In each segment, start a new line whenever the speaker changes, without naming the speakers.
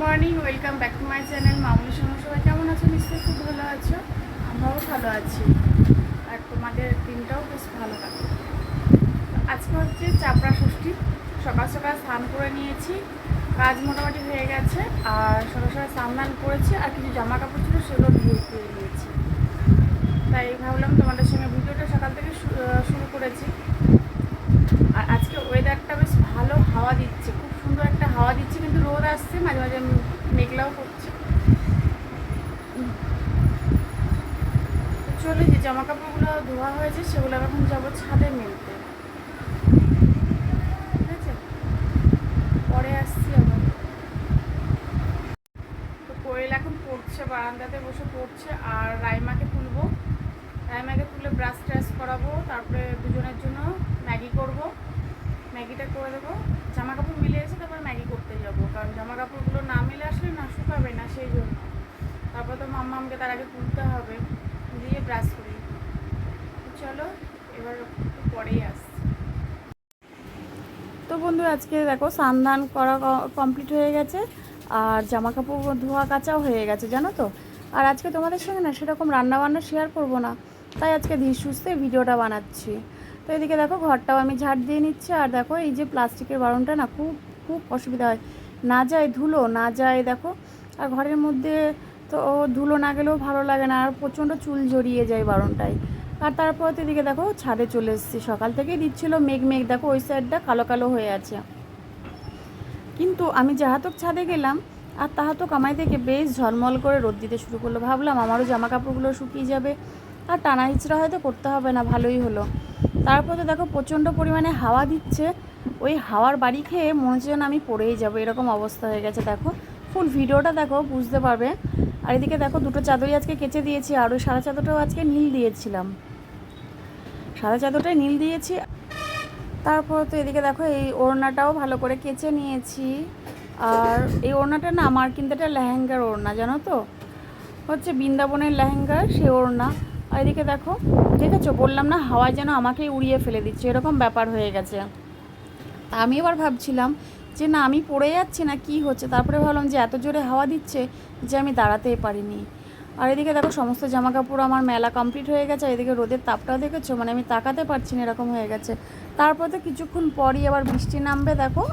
Morning, welcome back to my channel মামুনি সঙ্গে সবাই কেমন আছো? নিশ্চয়ই খুব ভালো আছো। আমরাও ভালো আছি। আর তোমাদের দিনটাও বেশ ভালো কাটে আজকে হচ্ছে চাপড়া ষষ্ঠী। সকাল সকাল স্নান করে নিয়েছি। কাজ মোটামুটি হয়ে গেছে। আর সকাল সকাল স্নান করেছি। আর কিছু জামা কাপড় ছিল, সেগুলো ধুয়ে করে নিয়েছি। তাই ভাবলাম তোমাদের সঙ্গে ভিডিওটা সকাল থেকে শুরু করেছি। আর আজকে ওয়েদারটা বেশ ভালো হাওয়া দিচ্ছে। সুন্দর একটা হাওয়া দিচ্ছে, কিন্তু রোদ আসছে, মাঝে মাঝে মেঘলাও করছে। চলে, যে জামা কাপড়গুলো ধোয়া হয়েছে, সেগুলো এখন যাব ছাদে মেলতে। ঠিক আছে? পরে আসছি আবার। তো কোয়েল এখন পড়ছে, বারান্দাতে বসে পড়ছে, আর রাইমাকে তুলবো। রাইমাকে তুলে ব্রাশ ট্রাশ করাবো, তারপরে দুজনের জন্য ম্যাগি করব। ম্যাগিটা করে দেবো। জামা কাপড় মিলে এসে তারপর ম্যাগি করতে যাব। কারণ জামা কাপড়গুলো না মিলে আসলে না শুকাবে না, সেই জন্য। তারপর তো মাম্মামকে তার আগে তুলতে হবে, দিয়ে ব্রাশ করি। চলো, এবার একটু পরেই আসছি। তো বন্ধু, আজকে দেখো স্নান করা কমপ্লিট হয়ে গেছে, আর জামা কাপড় ধোয়া কাচাও হয়ে গেছে, জানো তো? আর আজকে তোমাদের সঙ্গে না সেরকম রান্না বান্না শেয়ার করব না। তাই আজকে ধীর সুস্থে ভিডিওটা বানাচ্ছি। তো এদিকে দেখো, ঘরটাও আমি ঝাড় দিয়ে নিচ্ছি। আর দেখো, এই যে প্লাস্টিকের বারণটা না, খুব খুব অসুবিধা হয়। না যায় ধুলো, না যায় দেখো, আর ঘরের মধ্যে তো ধুলো না গেলেও ভালো লাগে না, আর প্রচণ্ড চুল জড়িয়ে যায় বারণটায় আর তারপর তো এদিকে দেখো, ছাদে চলে এসেছি। সকাল থেকেই দিচ্ছিল মেঘ মেঘ। দেখো, ওই সাইডটা কালো কালো হয়ে আছে। কিন্তু আমি যাহাতক ছাদে গেলাম, আর তাহাতক আমায় থেকে বেশ ঝলমল করে রোদ দিতে শুরু করল। ভাবলাম, আমারও জামা কাপড়গুলো শুকিয়ে যাবে। আর টানা হিচড়া হয়তো করতে হবে না, ভালোই হলো। তারপর তো দেখো প্রচণ্ড পরিমাণে হাওয়া দিচ্ছে। ওই হাওয়ার বাড়ি খেয়ে মনে হচ্ছে যেন আমি পড়েই যাব, এরকম অবস্থা হয়ে গেছে। দেখো ফুল ভিডিওটা দেখো, বুঝতে পারবে। আর এদিকে দেখো, দুটো চাদরই আজকে কেচে দিয়েছি, আর ওই সাদা চাদরটাও আজকে নীল দিয়েছিলাম। সাদা চাদরটাই নীল দিয়েছি। তারপর তো এদিকে দেখো, এই ওড়নাটাও ভালো করে কেচে নিয়েছি। আর এই ওড়নাটা না আমার কিন্তু এটা লেহেঙ্গার ওড়না, জানো তো? হচ্ছে বৃন্দাবনের লেহেঙ্গা সে ওড়না। আর এদিকে দেখো দেখেছ বললাম না, হাওয়ায় যেন আমাকেই উড়িয়ে ফেলে দিচ্ছে, এরকম ব্যাপার হয়ে গেছে। আমি এবার ভাবছিলাম যে, না, আমি পড়ে যাচ্ছি না, কি হচ্ছে? তারপরে ভাবলাম যে, এত জোরে হাওয়া দিচ্ছে যে, আমি দাঁড়াতেই পারিনি। আর এদিকে দেখো, সমস্ত জামা কাপড় আমার মেলা কমপ্লিট হয়ে গেছে, আর এদিকে রোদের তাপটাও দেখেছ? মানে আমি তাকাতে পারছি না, এরকম হয়ে গেছে। তারপর তো কিছুক্ষণ পরই আবার বৃষ্টি নামবে, দেখো।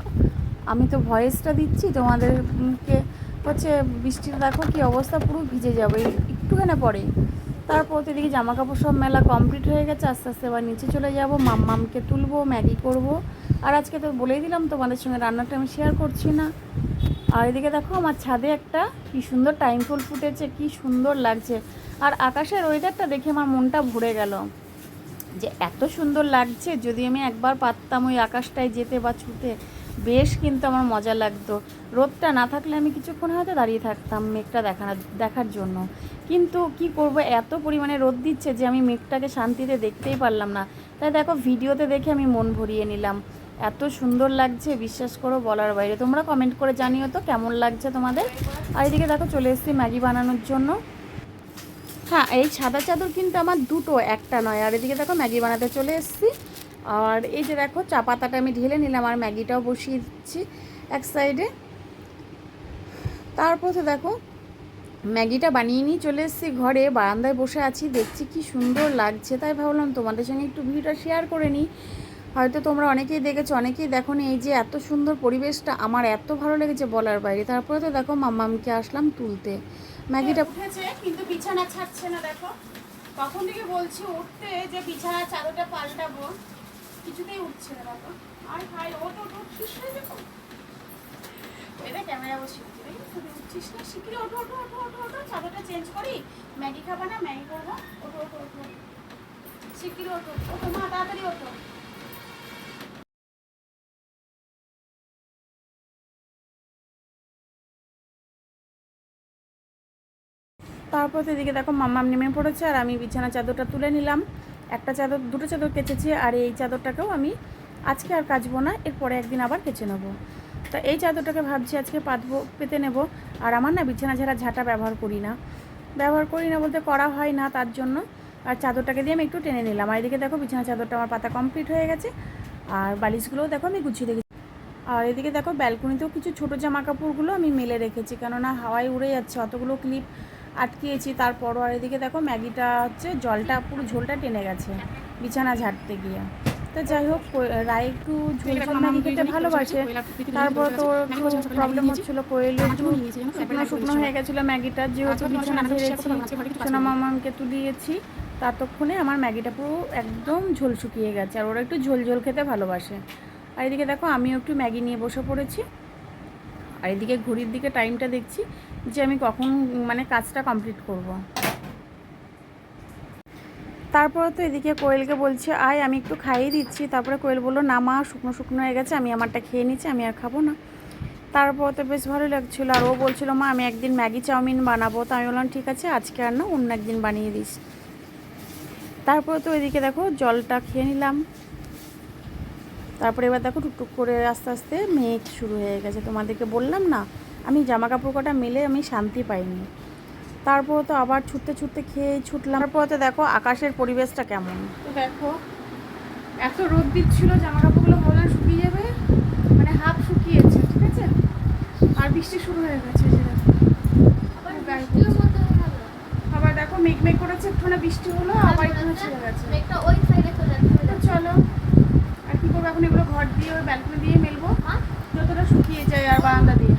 আমি তো ভয়েসটা দিচ্ছি তোমাদেরকে, হচ্ছে বৃষ্টিটা দেখো কি অবস্থা, পুরো ভিজে যাবে, একটুখানি পরেই। তারপর তো এদিকে জামা কাপড় সব মেলা কমপ্লিট হয়ে গেছে, আস্তে আস্তে এবার নিচে চলে যাব, মাম্মামকে তুলবো, ম্যাগি করব। আর আজকে তো বলেই দিলাম তোমাদের সঙ্গে রান্নাটা আমি শেয়ার করছি না। আর এদিকে দেখো আমার ছাদে একটা কি সুন্দর টাইম ফুল ফুটেছে, কি সুন্দর লাগছে। আর আকাশের ওয়েদারটা দেখে আমার মনটা ভরে গেল। যে এত সুন্দর লাগছে, যদি আমি একবার পারতাম ওই আকাশটায় যেতে বা ছুতে বেশ কিন্তু আমার মজা লাগতো। রোদটা না থাকলে আমি কিছুক্ষণ হয়তো দাঁড়িয়ে থাকতাম মেঘটা দেখা দেখার জন্য। কিন্তু কি করব, এত পরিমাণে রোদ দিচ্ছে যে আমি মেঘটাকে শান্তিতে দেখতেই পারলাম না। তাই দেখো, ভিডিওতে দেখে আমি মন ভরিয়ে নিলাম। এত সুন্দর লাগছে, বিশ্বাস করো বলার বাইরে। তোমরা কমেন্ট করে জানিও তো কেমন লাগছে তোমাদের। আর এদিকে দেখো, চলে এসেছি ম্যাগি বানানোর জন্য। হ্যাঁ এই সাদা চাদর কিন্তু আমার দুটো, একটা নয়। আর এদিকে দেখো, ম্যাগি বানাতে চলে এসেছি। আর এই যে দেখো, চা পাতাটা আমি ঢেলে নিলাম আর ম্যাগিটাও বসিয়ে দিচ্ছি এক সাইডে তারপর তো দেখো, ম্যাগিটা বানিয়ে নিয়ে চলে এসেছি ঘরে, বারান্দায় বসে আছি, দেখছি কি সুন্দর লাগছে। তাই ভাবলাম তোমাদের সঙ্গে একটু ভিডিওটা শেয়ার করে নিই। হয়তো তোমরা অনেকেই দেখেছ, অনেকেই দেখো এই যে এত সুন্দর পরিবেশটা, আমার এত ভালো লেগেছে বলার বাইরে। তারপরে তো দেখো, মাম্মামকে আসলাম তুলতে। ম্যাগিটা উঠেছে, কিন্তু বিছানা ছাড়ছে না, দেখো। কখন থেকে বলছি, উঠতে যে বিছানা চাদরটা পাল্টাবো। কিছুতেই উঠছে না দেখো আর হয়ে যাব। এটা ক্যামেরা বসে উঠছিস না চাদরটা চেঞ্জ করি। ম্যাগি না, ম্যাগি করব মা, তাড়াতাড়ি তারপর এদিকে দেখো মাম্মাম নেমে পড়েছে, আর আমি বিছানা চাদরটা তুলে নিলাম। একটা চাদর, দুটো চাদর কেচেছি আর এই চাদরটাকেও আমি আজকে আর কাচবো না, এরপরে একদিন আবার কেচে নেব। তা এই চাদরটাকে ভাবছি আজকে পাতবো, পেতে নেব। আর আমার না বিছানা ঝাড়া ঝাঁটা ব্যবহার করি না। ব্যবহার করি না বলতে করা হয় না তার জন্য। আর চাদরটাকে দিয়ে আমি একটু টেনে নিলাম। আর এদিকে দেখো বিছানা চাদরটা আমার পাতা কমপ্লিট হয়ে গেছে। আর বালিশগুলোও দেখো আমি গুছিয়ে রেখেছি। আর এদিকে দেখো ব্যালকনিতেও কিছু ছোটো জামা কাপড়গুলো আমি মেলে রেখেছি। কেননা হাওয়ায় উড়ে যাচ্ছে, অতগুলো ক্লিপ আটকিয়েছি তারপরও আর এদিকে দেখো ম্যাগিটা হচ্ছে জলটা পুরো ঝোলটা টেনে গেছে বিছানা ঝাড়তে গিয়ে। তো যাই হোক রায় একটু ঝোল ঝোল ম্যাগি খেতে ভালোবাসে। তারপর তো একটু প্রবলেম হচ্ছিল কোয়েল একটু শুকনো শুকনো হয়ে গেছিল ম্যাগিটা যেহেতু বিছানা ঝেড়েছি সোনা মামাকে তুলিয়েছি ততক্ষণে আমার ম্যাগিটা পুরো একদম ঝোল শুকিয়ে গেছে আর ওরা একটু ঝোল ঝোল খেতে ভালোবাসে। আর এদিকে দেখো আমিও একটু ম্যাগি নিয়ে বসে পড়েছি। আর এদিকে ঘড়ির দিকে টাইমটা দেখছি যে আমি কখন মানে কাজটা কমপ্লিট করব। তারপরে তো এদিকে কোয়েলকে বলছে, আয়, আমি একটু খাইয়ে দিচ্ছি। তারপরে কোয়েল বলল, না মা, শুকনো শুকনো হয়ে গেছে, আমি আমারটা খেয়ে নিচ্ছি, আমি আর খাব না। তারপর তো বেশ ভালো লাগছিল। আর ও বলছিল, মা, আমি একদিন ম্যাগি চাউমিন বানাবো। তো আমি বললাম, ঠিক আছে, আজকে আর না, অন্য একদিন বানিয়ে দিস। তারপর তো এদিকে দেখো, জলটা খেয়ে নিলাম। তারপরে এবার দেখো টুকটুক করে আস্তে আস্তে মেঘ শুরু হয়ে গেছে। তোমাদেরকে বললাম না আমি জামা কাপড় কটা মেলে আমি শান্তি পাইনি। তারপর তো আবার ছুটতে ছুটতে খেয়ে ছুটলাম। তারপর তো দেখো আকাশের পরিবেশটা কেমন। তো দেখো এত রোদ দিচ্ছিল জামা কাপড়গুলো ভাবলাম শুকিয়ে যাবে মানে হাফ শুকিয়েছে ঠিক আছে? আর বৃষ্টি শুরু হয়ে গেছে আবার দেখো মেঘ মেঘ করেছে একটু না বৃষ্টি হলো আবার একটু ছেড়ে গেছে।
মেঘটা ওই সাইডে চলে যাচ্ছে
তো চলো আর কি করব এখন এগুলো ঘর দিয়ে ওই ব্যালকনি দিয়ে মেলবো।
মা
যতটা শুকিয়ে যায় আর বারান্দা দিয়ে।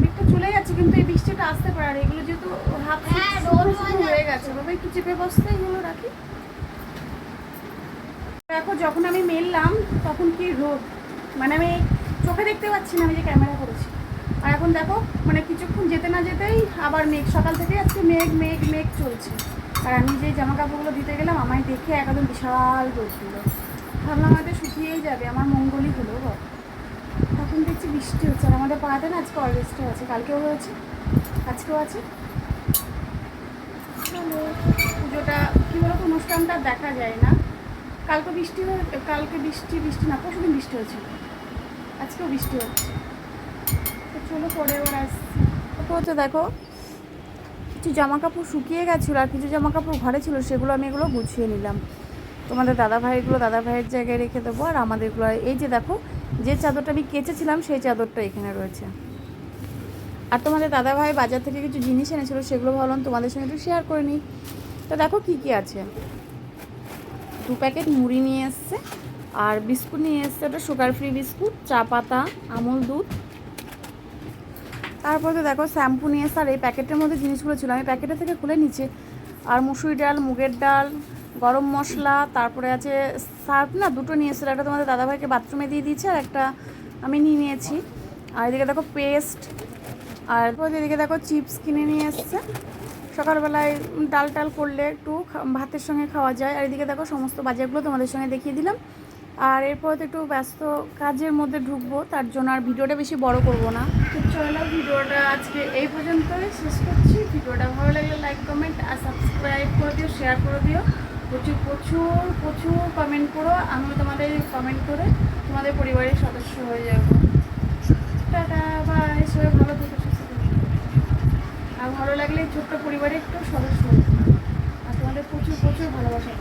মেঘটা চলে যাচ্ছে
কিন্তু এই বৃষ্টিটা আসতে পারে আর এগুলো যেহেতু হাফ
হ্যাঁ, হয়ে
হয়ে গেছে। বাবা একটু চেপে বসতে এগুলো রাখি। দেখো যখন আমি মেললাম তখন কি রোদ? মানে আমি চোখে দেখতে পাচ্ছি না আমি যে ক্যামেরা করেছি। আর এখন দেখো মানে কিছুক্ষণ যেতে না যেতেই আবার মেঘ সকাল থেকে আজকে মেঘ মেঘ মেঘ চলছে। আর আমি যে জামা কাপড়গুলো দিতে গেলাম আমায় দেখে একদম বিশাল রোদ ছিল ভাবলাম হয়তো শুকিয়েই যাবে, আমার মঙ্গলই হলো গো। এখন দেখছি বৃষ্টি হচ্ছে, আর আমাদের পাড়াতে না আজকে অরেস্টও আছে, কালকেও হয়েছে, আজকেও আছে। পুজোটা, কী বলতো, অনুষ্ঠানটা দেখা যায় না। কালকে বৃষ্টি হয়ে, কালকে বৃষ্টি বৃষ্টি না, পরশু দিন বৃষ্টি হয়েছিল। আজকেও বৃষ্টি হচ্ছে। তো চলো পরে এবার আসছি। তো দেখো, কিছু জামা কাপড় শুকিয়ে গেছিল আর কিছু জামা কাপড় ঘরে ছিল, সেগুলো আমি এগুলো গুছিয়ে নিলাম। তোমাদের দাদা ভাইগুলো দাদা ভাইয়ের জায়গায় রেখে দেবো, আর আমাদেরগুলো এই যে দেখো, যে চাদরটা আমি কেচেছিলাম সেই চাদরটা এখানে রয়েছে। আর তোমাদের দাদা ভাই বাজার থেকে কিছু জিনিস এনেছিল, সেগুলো ভাবলাম তোমাদের সঙ্গে একটু শেয়ার করে নিই। তো দেখো কী কী আছে। দু প্যাকেট মুড়ি নিয়ে এসছে, আর বিস্কুট নিয়ে এসছে ওটা সুগার ফ্রি বিস্কুট, চা পাতা, আমুল দুধ। তারপরে তো দেখো শ্যাম্পু নিয়ে এসছে, আর এই প্যাকেটের মধ্যে জিনিসগুলো ছিল। আমি প্যাকেটের থেকে খুলে নিচ্ছি। আর মুসুরি ডাল, মুগের ডাল, গরম মশলা, তারপরে আছে সার্ফ, না, দুটো নিয়ে এসেছিল একটা তোমাদের দাদাভাইকে বাথরুমে দিয়ে দিয়েছে আর একটা আমি নিয়ে নিয়েছি। আর এদিকে দেখো পেস্ট, আর এদিকে দেখো চিপস কিনে নিয়ে এসছে। সকালবেলায় ডাল টাল করলে একটু ভাতের সঙ্গে খাওয়া যায়। আর এদিকে দেখো সমস্ত বাজারগুলো তোমাদের সঙ্গে দেখিয়ে দিলাম। আর এরপর তো একটু ব্যস্ত কাজের মধ্যে ঢুকবো, তার জন্য আর ভিডিওটা বেশি বড় করব না। চলো ভিডিওটা আজকে এই পর্যন্তই। শেষ করছি। ভিডিওটা ভালো লাগলে লাইক কমেন্ট আর সাবস্ক্রাইব করে দিও শেয়ার করে দিও। প্রচুর প্রচুর প্রচুর কমেন্ট করো আমি তোমাদের কমেন্ট করে তোমাদের পরিবারের সদস্য হয়ে যাব। টাটা বাই সবাই ভালো থেকে, সুস্থ আর ভালো লাগলে ছোট্ট পরিবারের একটু সদস্য আর তোমাদের প্রচুর প্রচুর ভালোবাসা